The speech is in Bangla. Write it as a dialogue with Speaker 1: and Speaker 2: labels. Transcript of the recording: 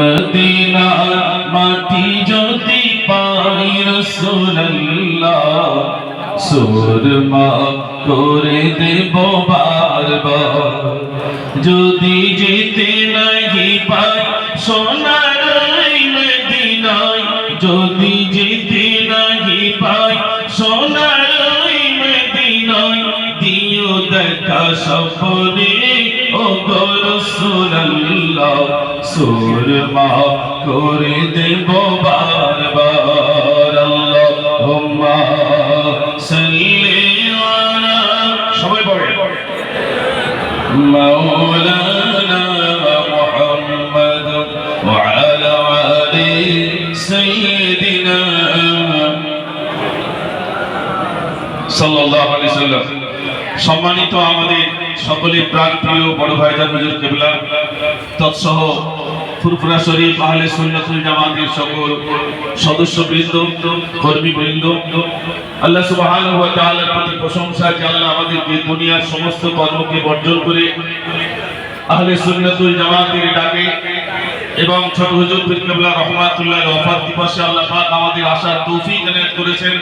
Speaker 1: মদিনার মাটি যদি পাই রসুল্লাহ সুরমা করে দেব বারবার। যদি যেতে নাহি পাই সোনার মদিনায়, যদি যেতে নাহি পাই সোনার মদিনায়, দিও দেখা সপনে ও গো রসুল্লাহ সুরমা করে দেব বারবার। আল্লাহুম্মা সাল্লি আলা সবাই পড়ে। মাওলানা মুহাম্মদ ওয়া আলা আলি সাইয়্যিদিনা সাল্লাল্লাহু আলাইহি সাল্লাম সম্মানিত আমাদের সকলের প্রাণ প্রিয় বড় ভাইজান হুজুর কিবলা, তৎসহ ফুরফুরা শরীফ, আহলে সুন্নাতুল জামাতের সকল সদস্যবৃন্দ, কর্মীবৃন্দ, আল্লাহ সুবহানাহু ওয়া তাআলার প্রতি প্রশংসা যে আল্লাহ আমাদেরকে দুনিয়ার সমস্ত কর্মকে বর্জন করে আহলে সুন্নাতুল জামাতের ডাকে এবং ছোট হুজুর কিবলা রহমাতুল্লাহ ওয়াফাত দিবসে আল্লাহ পাক আমাদের আসার তৌফিক এনায়েত করেছেন।